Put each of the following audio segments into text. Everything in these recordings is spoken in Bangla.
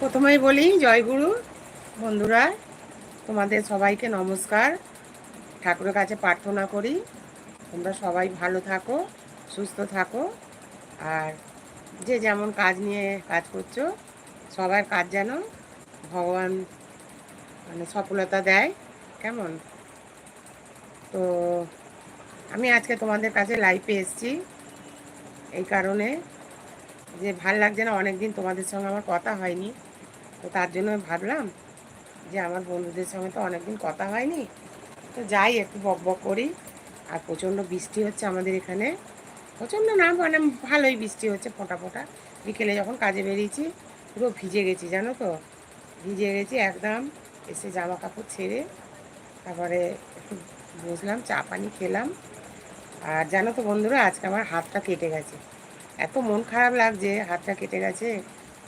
প্রথমেই বলি জয়গুরু বন্ধুরা, তোমাদের সবাইকে নমস্কার। ঠাকুরের কাছে প্রার্থনা করি, তোমরা সবাই ভালো থাকো, সুস্থ থাকো। আর যে যেমন কাজ নিয়ে কাজ করছ, সবার কাজ যেন ভগবান মানে সফলতা দেয়। কেমন? তো আমি আজকে তোমাদের কাছে লাইভে এসেছি, এই কারণে যে ভালো লাগছে না, অনেকদিন তোমাদের সঙ্গে আমার কথা হয়নি। তো তার জন্য ভাবলাম যে আমার বন্ধুদের সঙ্গে তো অনেকদিন কথা হয়নি। তো যাই, একটু বক বক করি। আর প্রচণ্ড বৃষ্টি হচ্ছে আমাদের এখানে। প্রচণ্ড না মানে ভালোই বৃষ্টি হচ্ছে ফোঁটা ফোঁটা। বিকেলে যখন কাজে বেরিয়েছি, পুরো ভিজে গেছি, জানো তো? ভিজে গেছি একদম, এসে জামা কাপড় ছেড়ে, তারপরে একটু বসলাম, চা পানি খেলাম। আর জানো তো বন্ধুরা, আজকে আমার হাতটা কেটে গেছে। এত মন খারাপ লাগছে, হাতটা কেটে গেছে।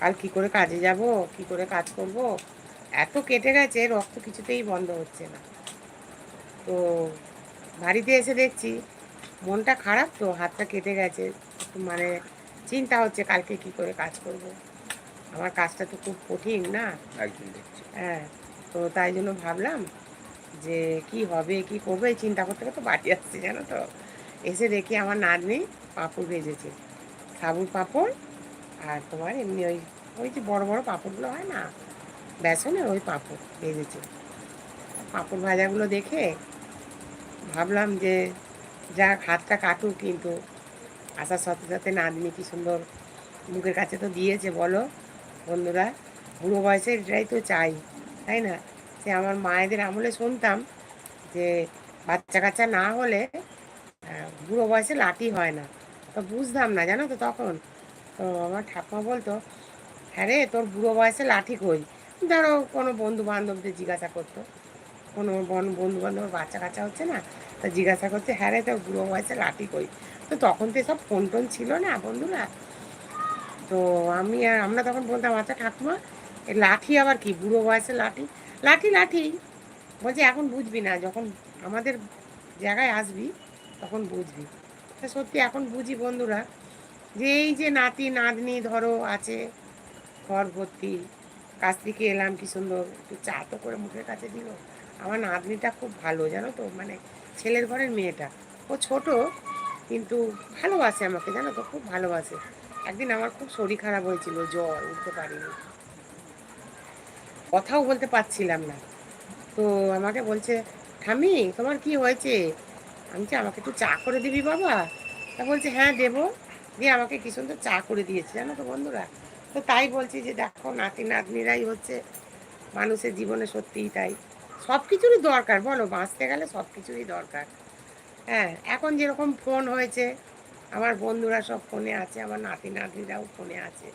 কাল কি করে কাজে যাব কি করে কাজ করব? এত কেটে গেছে রক্ত কিছুতেই বন্ধ হচ্ছে না। তো বাড়িতে এসে দেখছি মনটা খারাপ তো হাতটা কেটে গেছে। মানে চিন্তা হচ্ছে কালকে কি করে কাজ করব। আমার কাজটা তো খুব কঠিন না। হ্যাঁ তো তাই জন্য ভাবলাম যে কি হবে কি করব এই চিন্তা করতে করতে বাড়ি আসছে জানো তো। এসে দেখি আমার নাতনি পাঁপড় ভেজেছে। সাবুর পাঁপড় আর তোমার এমনি ওই ওই যে বড় বড় পাঁপড়গুলো হয় না? বেসনের ওই পাঁপড় ভেজেছে পাঁপড় ভাজাগুলো দেখে ভাবলাম যে যা হাতটা কাটুক কিন্তু আসার সাথে সাথে নাতনি কি সুন্দর মুখের কাছে তো দিয়েছে, বলো। বন্ধুরা, বুড়ো বয়সে এটাই তো চাই, তাই না? সে আমার মায়েদের আমলে শুনতাম যে বাচ্চা কাচ্চা না হলে বুড়ো বয়সে লাঠি হয় না। তো বুঝতাম না, জানো তো তখন? তো আমার ঠাকুমা বলতো হ্যাঁ রে, তোর বুড়ো বয়সে লাঠি কই ধরো কোনো বন্ধু বান্ধবদের জিজ্ঞাসা করতো। কোনো বন্ধু বান্ধব বাচ্চা কাচ্চা হচ্ছে না, তা জিজ্ঞাসা করছে হ্যাঁ রে, তোর বুড়ো বয়সে লাঠি কই তো তখন তো সব ফোন টোন ছিল না বন্ধুরা। তো আমি আর আমরা তখন বলতাম আচ্ছা ঠাকুমা এই লাঠি আবার কি? বুড়ো বয়সে লাঠি? লাঠি লাঠি। বলছে, এখন বুঝবি না, যখন আমাদের জায়গায় আসবি, তখন বুঝবি। সত্যি এখন বুঝি বন্ধুরা। যে এই যে নাতি, নাতনি ধরো আছে, ঘর ভর্তি কাছ থেকে এলাম কি সুন্দর, একটু চা তো করে মুখের কাছে দিল। আমার নাতনিটা খুব ভালো, জানো তো মানে ছেলের ঘরের মেয়েটা। ও ছোট, কিন্তু ভালোবাসে আমাকে, জানো তো, খুব ভালোবাসে। একদিন আমার খুব শরীর খারাপ হয়েছিল, জ্বর, উঠতে পারিনি। কথাও বলতে পারছিলাম না। তো আমাকে বলছে ঠামি তোমার কি হয়েছে? আমি যে আমাকে একটু চা করে দিবি বাবা? তা বলছে হ্যাঁ দেবো। দিয়ে আমাকে কি সুন্দর চা করে দিয়েছে, জানো তো বন্ধুরা? তো তাই বলছি যে দেখো, নাতি নাতনিরাই হচ্ছে মানুষের জীবনে সত্যিই তাই। সব কিছুরই দরকার, বলো, বাঁচতে গেলে সব কিছুরই দরকার। হ্যাঁ এখন যেরকম ফোন হয়েছে, আমার বন্ধুরা সব ফোনে আছে, আমার নাতি নাতনিরাও ফোনে আছে।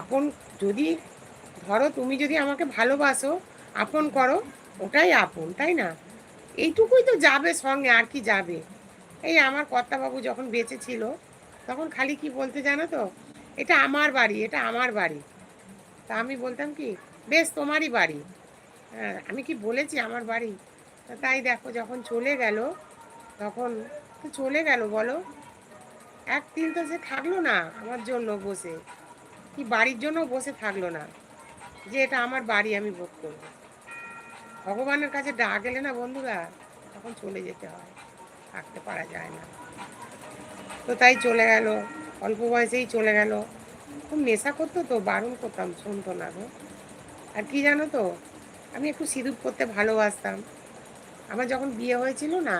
আপন যদি, ধরো তুমি যদি আমাকে ভালোবাসো, আপন করো, ওটাই আপন, তাই না? এইটুকুই তো যাবে সঙ্গে, আর কি যাবে? এই আমার কর্তাবাবু যখন বেঁচে ছিল তখন খালি কি বলতে জানো তো? এটা আমার বাড়ি, এটা আমার বাড়ি। তা আমি বলতাম কি, বেশ, তোমারই বাড়ি। হ্যাঁ আমি কি বলেছি আমার বাড়ি? তাই দেখো, যখন চলে গেল, তখন তো চলে গেল, বলো। একদিন তো সে থাকল না আমার জন্য বসে। কি বাড়ির জন্য বসে থাকল না, যে এটা আমার বাড়ি আমি ভোগ করব। ভগবানের কাছে ডাক গেলে না বন্ধুরা, তখন চলে যেতে হয়, থাকতে পারা যায় না। তো তাই চলে গেল। অল্প বয়সেই চলে গেল। খুব নেশা করতো তো, বারণ করতাম, শুনতো না গো। আর কি জানো তো, আমি একটু সিঁদুর করতে ভালোবাসতাম। আমার যখন বিয়ে হয়েছিল না,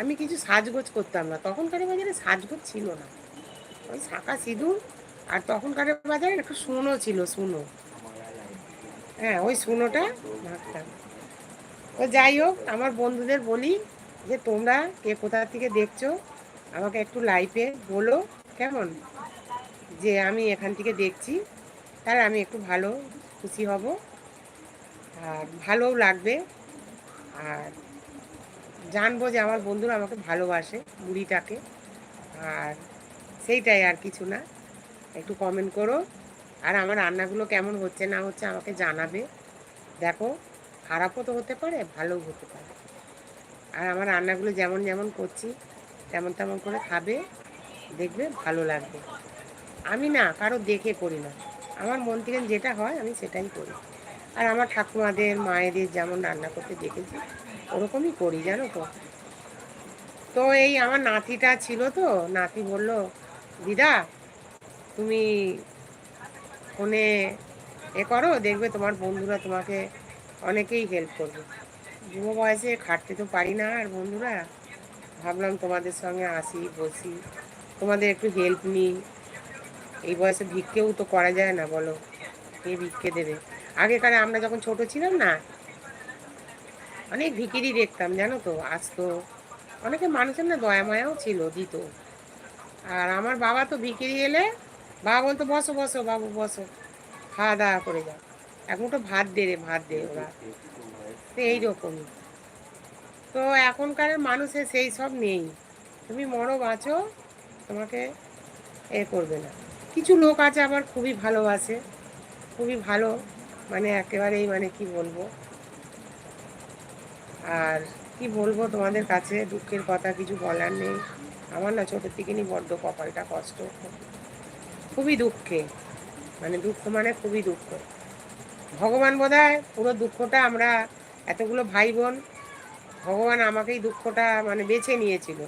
আমি কিছু সাজগোজ করতাম না। তখনকার বাজারে সাজগোজ ছিল না। ওই শাঁকা সিঁদুর আর তখনকার বাজারে একটু শুনো ছিল শুনো হ্যাঁ ওই শুনোটা মাখতাম। তো যাই হোক, আমার বন্ধুদের বলি যে তোমরা কে কোথা থেকে দেখছ আমাকে একটু লাইফে বলো, কেমন? যে আমি এখান থেকে দেখছি, তাহলে আমি একটু ভালো খুশি হব। আর ভালোও লাগবে। আর জানব যে আমার বন্ধুরা আমাকে ভালোবাসে বুড়িটাকে। আর সেইটাই আর কিছু না। একটু কমেন্ট করো। আর আমার রান্নাগুলো কেমন হচ্ছে না হচ্ছে আমাকে জানাবে। দেখো, খারাপও তো হতে পারে, ভালোও হতে পারে। আর আমার রান্নাগুলো যেমন যেমন করছি তেমন তেমন করে খাবে, দেখবে ভালো লাগবে। আমি না কারও দেখে করি না। আমার মন থেকে যেটা হয় আমি সেটাই করি। আর আমার ঠাকুমাদের, মায়েদের যেমন রান্না করতে দেখেছি, ওরকমই করি, জানো তো। তো এই আমার নাতিটা ছিল তো, নাতি বলল, দিদা, তুমি ফোনে এ করো, দেখবে তোমার বন্ধুরা তোমাকে অনেকেই হেল্প করবে। যুব বয়সে খাটতে তো পারি না আর বন্ধুরা। ভাবলাম তোমাদের সঙ্গে আসি, বসি। তোমাদের একটু হেল্প নিই। এই বয়সে ভিক্ষেও তো করা যায় না, বলো। কে ভিক্ষে দেবে? আগেকারে আমরা যখন ছোট ছিলাম না, অনেক ভিকিরি দেখতাম, জানো তো, আসতো। অনেকে মানুষের না দয়া মায়াও ছিল, দিত। আর আমার বাবা তো ভিকিরি এলে, বাবা বলতো, বসো বসো, বাবু, বসো। খাওয়া দাওয়া করে যাও। এখন তো ভাত দে রে, ভাত দে ওরা। এইরকমই। তো এখনকার মানুষের সেই সব নেই। তুমি মরো, বাঁচো, তোমাকে এ করবে না। কিছু লোক আছে আবার খুবই ভালোবাসে, খুবই ভালো মানে একেবারেই মানে কি বলব? আর কি বলব তোমাদের কাছে? দুঃখের কথা কিছু বলার নেই। আমার না ছোটোর থেকে নি বড্ড কপালটা কষ্ট। খুবই দুঃখে মানে দুঃখ মানে খুবই দুঃখ। ভগবান বোধহয় পুরো দুঃখটা আমরা এতগুলো ভাই বোন ভগবান আমাকেই দুঃখটা মানে বেছে নিয়েছিল।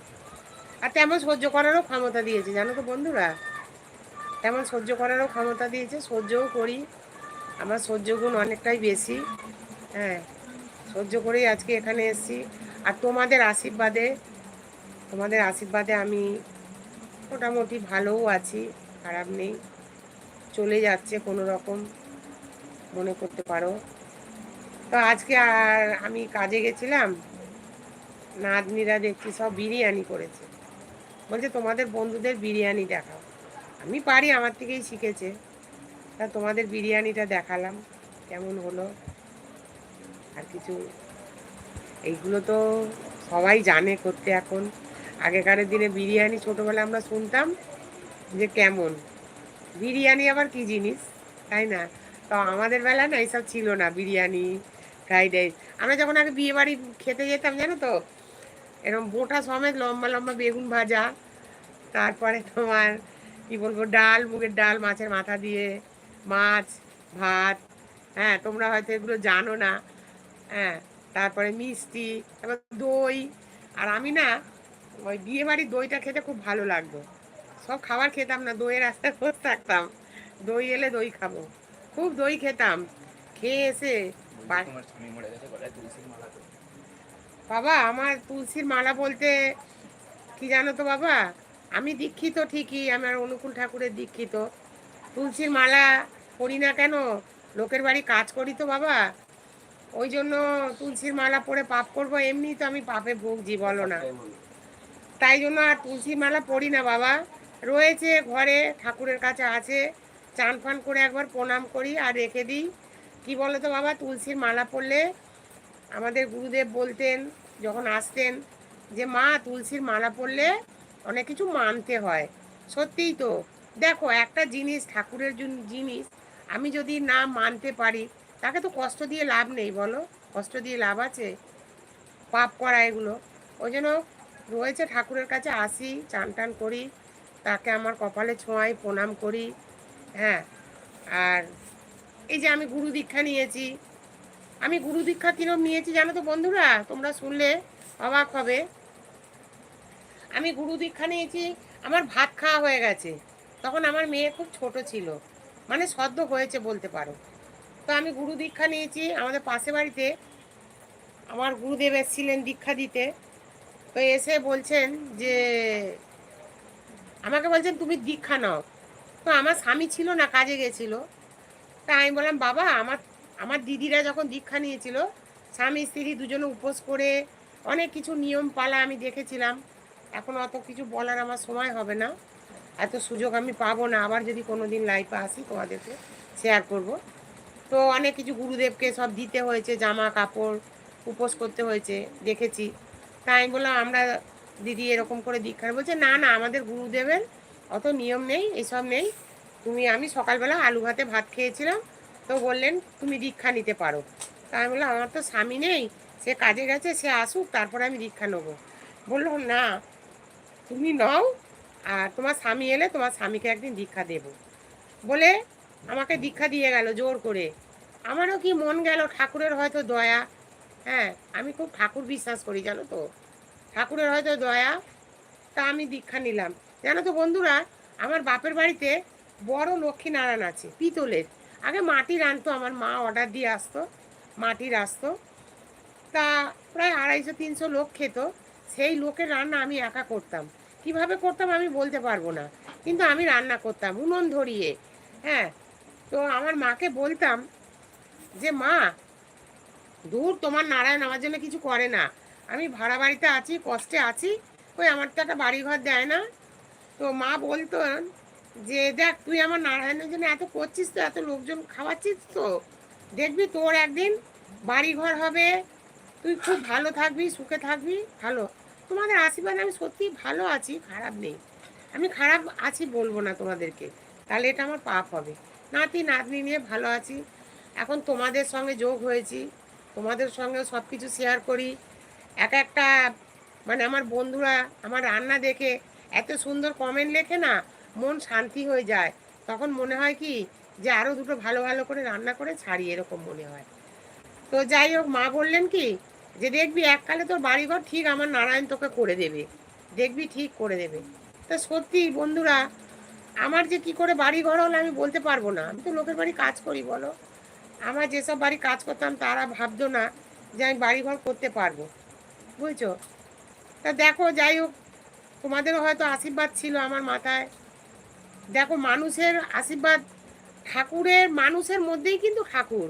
আর তেমন সহ্য করারও ক্ষমতা দিয়েছে, জানো তো বন্ধুরা? তেমন সহ্য করারও ক্ষমতা দিয়েছে, সহ্যও করি। আমার সহ্য গুণ অনেকটাই বেশি হ্যাঁ। সহ্য করেই আজকে এখানে এসেছি। আর তোমাদের আশীর্বাদে তোমাদের আশীর্বাদে আমি মোটামুটি ভালোও আছি, খারাপ নেই। চলে যাচ্ছে কোনো রকম, মনে করতে পারো। তো আজকে আর আমি কাজে গেছিলাম নাতনিরা দেখছি সব বিরিয়ানি করেছে। বলছে, তোমাদের বন্ধুদের বিরিয়ানি দেখাও। আমি পারি, আমার থেকেই শিখেছে। তা তোমাদের বিরিয়ানিটা দেখালাম, কেমন হলো? আর কিছু, এইগুলো তো সবাই জানে করতে এখন। আগেকারের দিনে বিরিয়ানি ছোটোবেলা আমরা শুনতাম যে কেমন। বিরিয়ানি আবার কি জিনিস, তাই না? তো আমাদের বেলা না, এইসব ছিল না, বিরিয়ানি, ফ্রাইড রাইস। আমরা যখন আগে বিয়ে বাড়ি খেতে যেতাম, জানো তো? এরকম বোটা সমেত লম্বা লম্বা বেগুন ভাজা তারপরে তোমার কি বলব ডাল মুগের ডাল মাছের মাথা দিয়ে মাছ ভাত হ্যাঁ তোমরা হয়তো এগুলো জানো না হ্যাঁ তারপরে মিষ্টি তারপর দই আর আমি না ওই বিয়ে বাড়ির দইটা খেতে খুব ভালো লাগতো। সব খাবার খেতাম না দইয়ের রাস্তায় বসে থাকতাম। দই এলে দই খাব। খুব দই খেতাম। খেয়ে এসে বাবা আমার তুলসীর মালা বলতে কি জানো তো বাবা? আমি দীক্ষিত ঠিকই আমার অনুকূল ঠাকুরের দীক্ষিত। তুলসীর মালা পড়ি না কেন? লোকের বাড়ি কাজ করি তো বাবা। ওই জন্য তুলসীর মালা পরে পাপ করব এমনি তো আমি পাপে ভুগছি বলো না। তাই জন্য আর তুলসীর মালা পড়ি না বাবা। রয়েছে ঘরে ঠাকুরের কাছে আছে। চান ফান করে একবার প্রণাম করি আর রেখে দিই। কি বলো তো বাবা? তুলসীর মালা পরলে আমাদের গুরুদেব বলতেন, যখন আসতেন, যে, মা, তুলসীর মালা পরলে অনেক কিছু মানতে হয়। সত্যিই তো। দেখো, একটা জিনিস, ঠাকুরের জিনিস আমি যদি না মানতে পারি, তাকে তো কষ্ট দিয়ে লাভ নেই, বলো? কষ্ট দিয়ে লাভ আছে? পাপ করা এগুলো। ওই জন্য রয়েছে ঠাকুরের কাছে আসি চান টান করি, তাকে আমার কপালে ছোঁয়াই, প্রণাম করি হ্যাঁ। আর এই যে আমি গুরু দীক্ষা নিয়েছি আমি গুরু দীক্ষা কিরম নিয়েছি, জানো তো বন্ধুরা? তোমরা শুনলে অবাক হবে। আমি গুরু দীক্ষা নিয়েছি, আমার ভাত খাওয়া হয়ে গেছে। তখন আমার মেয়ে খুব ছোট ছিল। মানে সদ্য হয়েছে বলতে পারো। তো আমি গুরু দীক্ষা নিয়েছি, আমাদের পাশে বাড়িতে। আমার গুরুদেব এসেছিলেন দীক্ষা দিতে। তো এসে বলছেন যে, আমাকে বলছেন, তুমি দীক্ষা নাও। তো আমার স্বামী ছিল না, কাজে গেছিল। তা আমি বললাম, বাবা, আমার আমার দিদিরা যখন দীক্ষা নিয়েছিল, স্বামী, স্ত্রী দুজনে উপোস করে অনেক কিছু নিয়ম পালা আমি দেখেছিলাম। এখন অত কিছু বলার আমার সময় হবে না। এত সুযোগ আমি পাবো না। আবার যদি কোনো দিন লাইফে আসি, তোমাদেরকে শেয়ার করব। তো অনেক কিছু গুরুদেবকে সব দিতে হয়েছে, জামা কাপড় উপোস করতে হয়েছে, দেখেছি। তাই আমি বললাম, আমরা দিদি এরকম করে দীক্ষা বলছে, না না, আমাদের গুরুদেবের অত নিয়ম নেই, এসব নেই। তুমি, আমি সকালবেলা আলু ভাতে ভাত খেয়েছিলাম তো বললেন, তুমি দীক্ষা নিতে পারো। তা আমি বললাম, আমার তো স্বামী নেই, সে কাজে গেছে, সে আসুক, তারপরে আমি দীক্ষা নেব। বলল, না, তুমি নাও, আর তোমার স্বামী এলে তোমার স্বামীকে একদিন দীক্ষা দেব। বলে আমাকে দীক্ষা দিয়ে গেল জোর করে। আমারও কি মন গেল ঠাকুরের হয়তো দয়া? হ্যাঁ আমি খুব ঠাকুর বিশ্বাস করি, জানো তো? ঠাকুরের হয়তো দয়া, তা আমি দীক্ষা নিলাম। জানো তো বন্ধুরা, আমার বাপের বাড়িতে বড় লক্ষ্মী নারায়ণ আছে, পিতলের। আগে মাটির আনতো আমার মা অর্ডার দিয়ে আসতো, মাটির আসতো। তা প্রায় আড়াইশো, তিনশো লোক খেত। সেই লোকের রান্না আমি একা করতাম। কীভাবে করতাম আমি বলতে পারব না, কিন্তু আমি রান্না করতাম, উনুন ধরিয়ে হ্যাঁ। তো আমার মাকে বলতাম যে, মা, দূর তোমার নারায়ণ আমার জন্য কিছু করে না। আমি ভাড়া বাড়িতে আছি, কষ্টে আছি, ওই আমার তো একটা বাড়িঘর দেয় না। তো মা বলতো যে দেখ, তুই আমার নারায়ণের জন্য এত করছিস তো, এত লোকজন খাওয়াচ্ছিস তো। দেখবি তোর একদিন বাড়ি ঘর হবে। তুই খুব ভালো থাকবি, সুখে থাকবি, ভালো। তোমাদের আশীর্বাদে আমি সত্যি ভালো আছি, খারাপ নেই। আমি খারাপ আছি বলব না তোমাদেরকে। তাহলে এটা আমার পাপ হবে। নাতি, নাতনি নিয়ে ভালো আছি। এখন তোমাদের সঙ্গে যোগ হয়েছি। তোমাদের সঙ্গে সব কিছু শেয়ার করি। এক একটা মানে আমার বন্ধুরা আমার রান্না দেখে, এত সুন্দর কমেন্ট লেখে না মন শান্তি হয়ে যায়, তখন মনে হয় কি যে আরও দুটো ভালো ভালো করে রান্না করে ছাড়ি, এরকম মনে হয়। তো যাই হোক, মা বললেন কি যে দেখবি এককালে তোর বাড়িঘর ঠিক আমার নারায়ণ তোকে করে দেবে। দেখবি ঠিক করে দেবে। তা সত্যি বন্ধুরা, আমার যে কি করে বাড়ি ঘর হলো আমি বলতে পারব না। আমি তো লোকের বাড়ি কাজ করি, বলো। আমার যেসব বাড়ি কাজ করতাম তারা ভাবতো না যে আমি বাড়ি ঘর করতে পারব। বুঝছ? তা দেখো, যাই হোক, তোমাদেরও হয়তো আশীর্বাদ ছিল আমার মাথায়। দেখো, মানুষের আশীর্বাদ ঠাকুরের, মানুষের মধ্যেই কিন্তু ঠাকুর,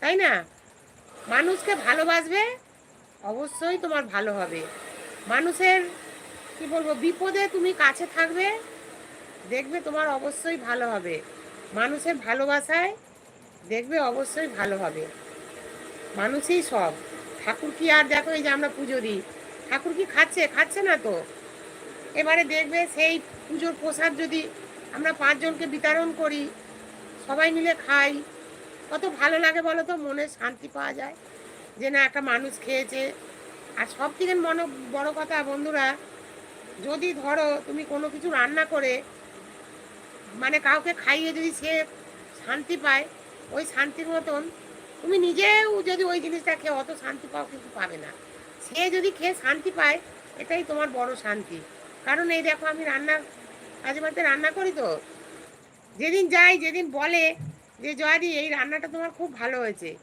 তাই না? মানুষকে ভালোবাসবে, অবশ্যই তোমার ভালো হবে। মানুষের, কি বলব, বিপদে তুমি কাছে থাকবে, দেখবে তোমার অবশ্যই ভালো হবে। মানুষের ভালোবাসায় দেখবে অবশ্যই ভালো হবে। মানুষই সব। ঠাকুর কি আর, দেখো, এই যে আমরা পুজো দিই। ঠাকুর কি খাচ্ছে? খাচ্ছে না তো? এবারে দেখবে সেই পুজোর প্রসাদ যদি আমরা পাঁচজনকে বিতরণ করি, সবাই মিলে খাই। কত ভালো লাগে বলো তো, মনে শান্তি পাওয়া যায় যে না, একটা মানুষ খেয়েছে। আর সব থেকে মনে বড় কথা বন্ধুরা, যদি ধরো তুমি কোনো কিছু রান্না করে মানে কাউকে খাইয়ে যদি সে শান্তি পায়, ওই শান্তির মতন, তুমি নিজেও যদি ওই জিনিসটা খেয়ে অত শান্তি পাও, কিন্তু পাবে না। সে যদি খেয়ে শান্তি পায়, এটাই তোমার বড় শান্তি। কারণ এই দেখো, আমি রান্না কাজে বাড়িতে রান্না করি তো। যেদিন যাই, যেদিন বলে যে, জয়াদি, এই রান্নাটা তোমার খুব ভালো হয়েছে।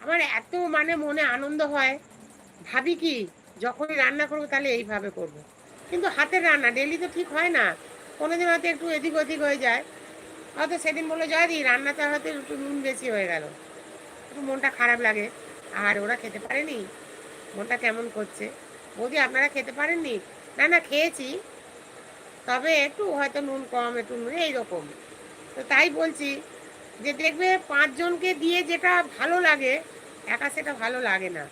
আমার এত মানে মনে আনন্দ হয়। ভাবি কি, যখনই রান্না করব তাহলে এইভাবে করব। কিন্তু হাতের রান্না ডেলি তো ঠিক হয় না। দিন হয়তো একটু এদিক ওদিক হয়ে যায়। হয়তো সেদিন বলে জয়াদি রান্নাটা হয়তো একটু নুন বেশি হয়ে গেল। একটু মনটা খারাপ লাগে। আর ওরা খেতে পারেনি। মনটা কেমন করছে? বৌদি, আপনারা খেতে পারেননি? না না, খেয়েছি। তবে একটু হয়তো নুন কম, একটু নুন, এইরকম। তো তাই বলছি যে দেখবে পাঁচজনকে দিয়ে যেটা ভালো লাগে, একা সেটা ভালো লাগে না।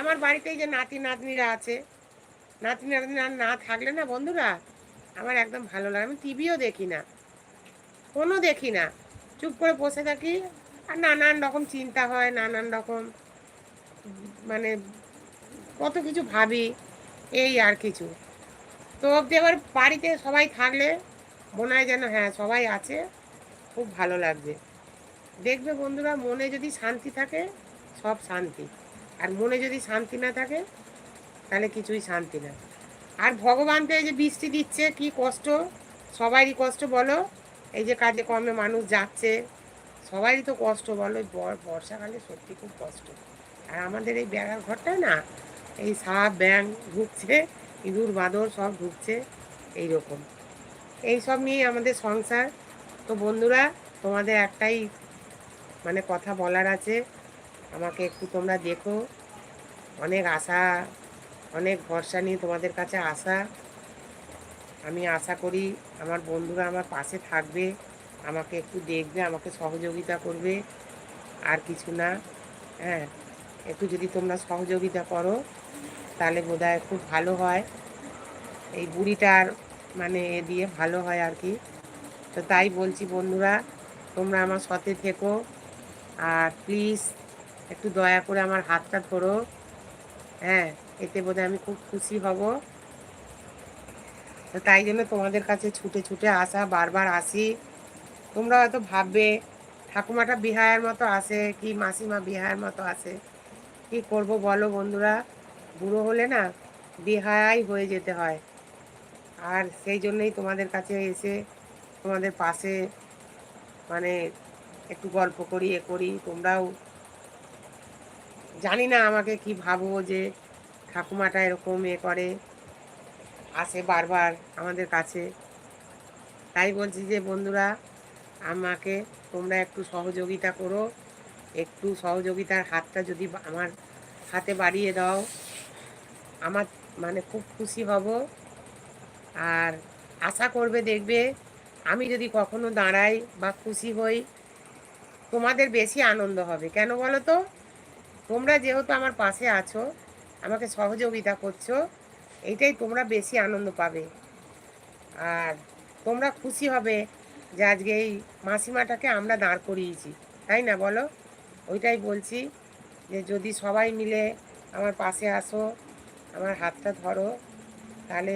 আমার বাড়িতে এই যে নাতি নাতনিরা আছে, নাতি নাতনিরা না থাকলে না বন্ধুরা, আমার একদম ভালো লাগে আমি টিভিও দেখি না কোনো দেখি না। চুপ করে বসে থাকি আর নানান রকম চিন্তা হয়, নানান রকম মানে কত কিছু ভাবি, এই আর কিছু। তো অব্দি এবার বাড়িতে সবাই থাকলে মনে হয় যেন হ্যাঁ সবাই আছে। খুব ভালো লাগবে। দেখবে বন্ধুরা, মনে যদি শান্তি থাকে, সব শান্তি। আর মনে যদি শান্তি না থাকে, তাহলে কিছুই শান্তি না। আর ভগবান তো এই যে বৃষ্টি দিচ্ছে, কি কষ্ট। সবারই কষ্ট বলো। এই যে কাজে কমে মানুষ যাচ্ছে, সবারই তো কষ্ট বলো। বর্ষাকালে সত্যি খুব কষ্ট। আর আমাদের এই বেড়ার ঘরটা না, এই সাপ ব্যাং ঢুকছে ইঁদুর, বাঁদর সব ঢুকছে এই রকম এই সব নিয়েই আমাদের সংসার। তো বন্ধুরা, তোমাদের একটাই মানে কথা বলার আছে। আমাকে একটু তোমরা দেখো। অনেক আশা, অনেক ভরসা নিয়ে তোমাদের কাছে আসা। আমি আশা করি আমার বন্ধুরা আমার পাশে থাকবে, আমাকে একটু দেখবে, আমাকে সহযোগিতা করবে। আর কিছু না হ্যাঁ। একটু যদি তোমরা সহযোগিতা করো তাহলে বোধহয় খুব ভালো হয়। এই বুড়িটার মানে দিয়ে ভালো হয় আর কি। তো তাই বলছি বন্ধুরা, তোমরা আমার সাথে থেকো আর প্লিজ একটু দয়া করে আমার হাতটা ধরো। হ্যাঁ এতে বোধহয় আমি খুব খুশি হব। তো তাই জন্য তোমাদের কাছে ছুটে ছুটে আসা, বারবার আসি। তোমরা হয়তো ভাববে, ঠাকুমাটা বিহায়ের মতো আসে কি মাসিমা বিহায়ের মতো আসে? কি করব বলো বন্ধুরা? বুড়ো হলে না বিহায়াই হয়ে যেতে হয়। আর সেই জন্যই তোমাদের কাছে এসে তোমাদের পাশে মানে একটু গল্প করি, এ করি। তোমরাও জানি না আমাকে কি ভাবো যে ঠাকুমাটা এরকম এ করে, আসে বারবার আমাদের কাছে। তাই বলছি যে, বন্ধুরা, আমাকে তোমরা একটু সহযোগিতা করো। একটু সহযোগিতার হাতটা যদি আমার হাতে বাড়িয়ে দাও। আমার মানে খুব খুশি হব। আর আশা করবে, দেখবে আমি যদি কখনো দাঁড়াই বা খুশি হই, তোমাদের বেশি আনন্দ হবে। কেন বলো তো? তোমরা যেহেতু আমার পাশে আছো, আমাকে সহযোগিতা করছ এইটাই তোমরা বেশি আনন্দ পাবে। আর তোমরা খুশি হবে যে আজকে এই মাসিমাটাকে আমরা দাঁড় করিয়েছি, তাই না বলো? ওইটাই বলছি যে যদি সবাই মিলে আমার পাশে আসো আমার হাতটা ধরো, তাহলে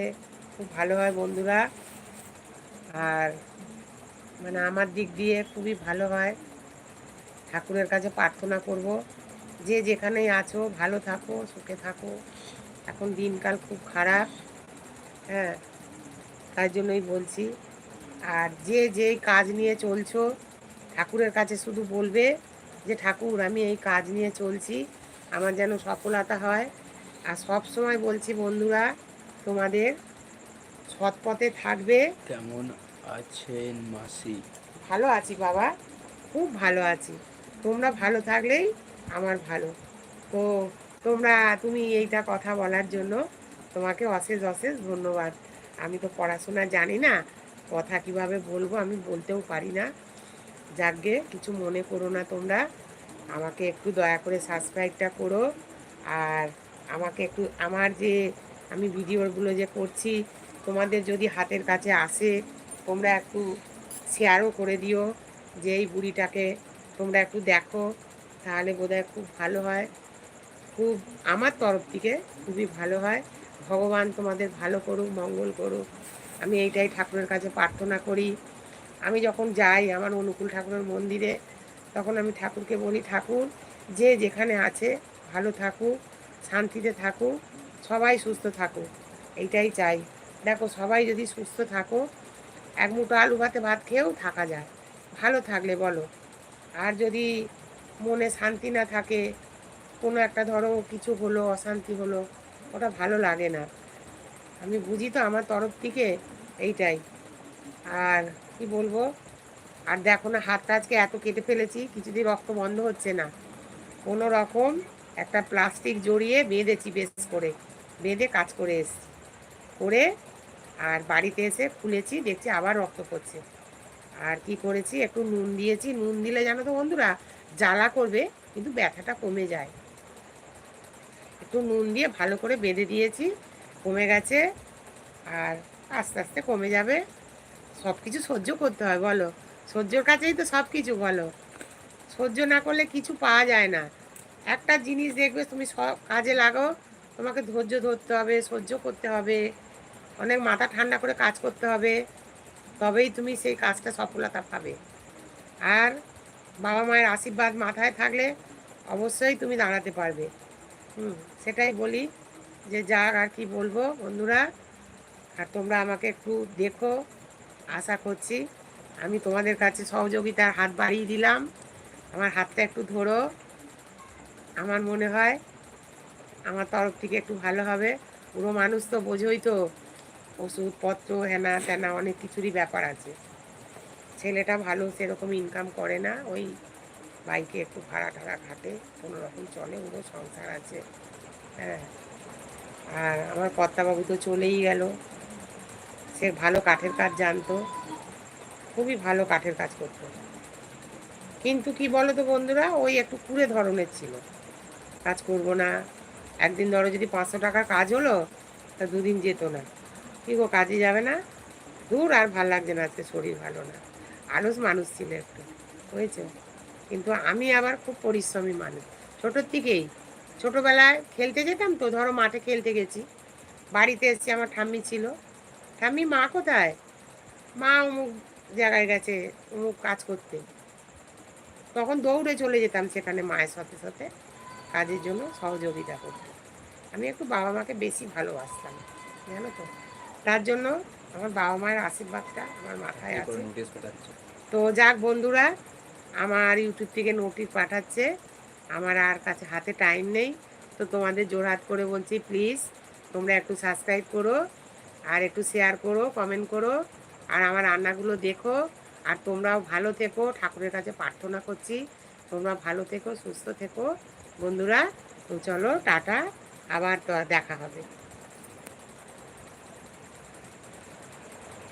খুব ভালো হয় বন্ধুরা। আর মানে আমার দিক দিয়ে খুবই ভালো হয়। ঠাকুরের কাছে প্রার্থনা করব, যে যেখানেই আছো, ভালো থাকো, সুখে থাকো। এখন দিনকাল খুব খারাপ হ্যাঁ তার জন্যই বলছি। আর যে যেই কাজ নিয়ে চলছো, ঠাকুরের কাছে শুধু বলবে যে, ঠাকুর, আমি এই কাজ নিয়ে চলছি। আমার যেন সফলতা হয় আর সব সময় বলছি বন্ধুরা তোমাদের সৎ পথে থাকবে। কেমন আছেন মাসি? ভালো আছি বাবা খুব ভালো আছি। তোমরা ভালো থাকলেই আমার ভালো। তো তোমরা তুমি এইটা কথা বলার জন্য তোমাকে অশেষ অশেষ ধন্যবাদ। আমি তো পড়াশোনা জানি না কথা কীভাবে বলব আমি বলতেও পারি না। যাকগে কিছু মনে করো না তোমরা আমাকে একটু দয়া করে সাবস্ক্রাইবটা করো। আর আমাকে একটু, আমার যে আমি ভিডিওগুলো যে করছি, তোমাদের যদি হাতের কাছে আসে, তোমরা একটু শেয়ারও করে দিও, যে এই বুড়িটাকে তোমরা একটু দেখো, তাহলে বোধহয় খুব ভালো হয়। খুব, আমার তরফ থেকে খুবই ভালো হয়। ভগবান তোমাদের ভালো করুক, মঙ্গল করুক। আমি এইটাই ঠাকুরের কাছে প্রার্থনা করি। আমি যখন যাই আমার অনুকূল ঠাকুরের মন্দিরে, তখন আমি ঠাকুরকে বলি, ঠাকুর, যে যেখানে আছে, ভালো থাকুক। শান্তিতে থাকুক সবাই সুস্থ থাকুক এইটাই চাই। দেখো, সবাই যদি সুস্থ থাকো, এক মুঠো আলু ভাতে ভাত খেয়েও থাকা যায়। ভালো থাকলে বলো। আর যদি মনে শান্তি না থাকে, কোনো একটা ধরো কিছু হলো, অশান্তি হলো, ওটা ভালো লাগে না। আমি বুঝি তো আমার তরফ থেকে এইটাই। আর কি বলব? আর দেখো না, হাতটা আজকে এত কেটে ফেলেছি কিছুদিন রক্ত বন্ধ হচ্ছে না। কোনো রকম একটা প্লাস্টিক জড়িয়ে বেঁধেছি বেশ করে। বেঁধে কাজ করে এসছি। করে আর বাড়িতে এসে খুলেছি, দেখছি আবার রক্ত পড়ছে। আর কি করেছি? একটু নুন দিয়েছি। নুন দিলে জানো তো বন্ধুরা, জ্বালা করবে, কিন্তু ব্যথাটা কমে যায়। একটু নুন দিয়ে ভালো করে বেঁধে দিয়েছি, কমে গেছে। আর আস্তে আস্তে কমে যাবে। সব কিছু সহ্য করতে হয়, বলো। সহ্যর কাছেই তো সব কিছু বলো। সহ্য না করলে কিছু পাওয়া যায় না। একটা জিনিস দেখবে তুমি সব কাজে লাগাও তোমাকে ধৈর্য ধরতে হবে, সহ্য করতে হবে, অনেক মাথা ঠান্ডা করে কাজ করতে হবে, তবেই তুমি সেই কাজটা সফলতা পাবে। আর বাবা মায়ের আশীর্বাদ মাথায় থাকলে অবশ্যই তুমি দাঁড়াতে পারবে। হুম, সেটাই বলি যে যাক আর কি বলব বন্ধুরা, আর তোমরা আমাকে একটু দেখো, আশা করছি আমি তোমাদের কাছে সহযোগিতার হাত বাড়িয়ে দিলাম। আমার হাতটা একটু ধরো। আমার মনে হয় আমার তরফ থেকে একটু ভালো হবে। পুরো মানুষ তো বোঝোই তো ওষুধপত্র, হেনা তেনা অনেক কিছুরই ব্যাপার আছে। ছেলেটা ভালো, সেরকম ইনকাম করে না। ওই বাইকে একটু ভাড়া টাড়া খাটে কোনো রকম চলে ওরও সংসার আছে। হ্যাঁ। আর আমার কর্তাবাবু তো চলেই গেল। সে ভালো কাঠের কাজ জানতো। খুবই ভালো কাঠের কাজ করতো। কিন্তু কি বলো তো বন্ধুরা, ওই একটু কুড়ে ধরনের ছিল। কাজ করব না। একদিন ধরো যদি পাঁচশো টাকার কাজ হলো, তা দুদিন যেত না। কি গো, কাজে যাবে না? দূর আর ভালো লাগছে না, আজকে শরীর ভালো না। আলস মানুষ ছিল একটু হয়েছে কিন্তু আমি আবার খুব পরিশ্রমী মানুষ। ছোটোর থেকেই, ছোটোবেলায় খেলতে যেতাম তো, ধরো মাঠে খেলতে গেছি। বাড়িতে এসেছি, আমার ঠাম্মি ছিল। ঠাম্মি, মা কোথায়? মা অমুক জায়গায় গেছে, অমুক কাজ করতে। তখন দৌড়ে চলে যেতাম সেখানে মায়ের সাথে সাথে। কাজের জন্য সহযোগিতা করতে। আমি একটু বাবা মাকে বেশি ভালোবাসতাম জানো তো? তার জন্য আমার বাবা মায়ের আশীর্বাদটা আমার মাথায় আছে। তো যাক বন্ধুরা আমার ইউটিউব থেকে নোটিশ পাঠাচ্ছে। আমার আর কাছে হাতে টাইম নেই। তো তোমাদের জোরহাত করে বলছি প্লিজ তোমরা একটু সাবস্ক্রাইব করো আর একটু শেয়ার করো কমেন্ট করো। আর আমার রান্নাগুলো দেখো। আর তোমরাও ভালো থেকো। ঠাকুরের কাছে প্রার্থনা করছি তোমরা ভালো থেকো সুস্থ থেকো। বন্ধুরা তো চলো টাটা আবার তো দেখা হবে।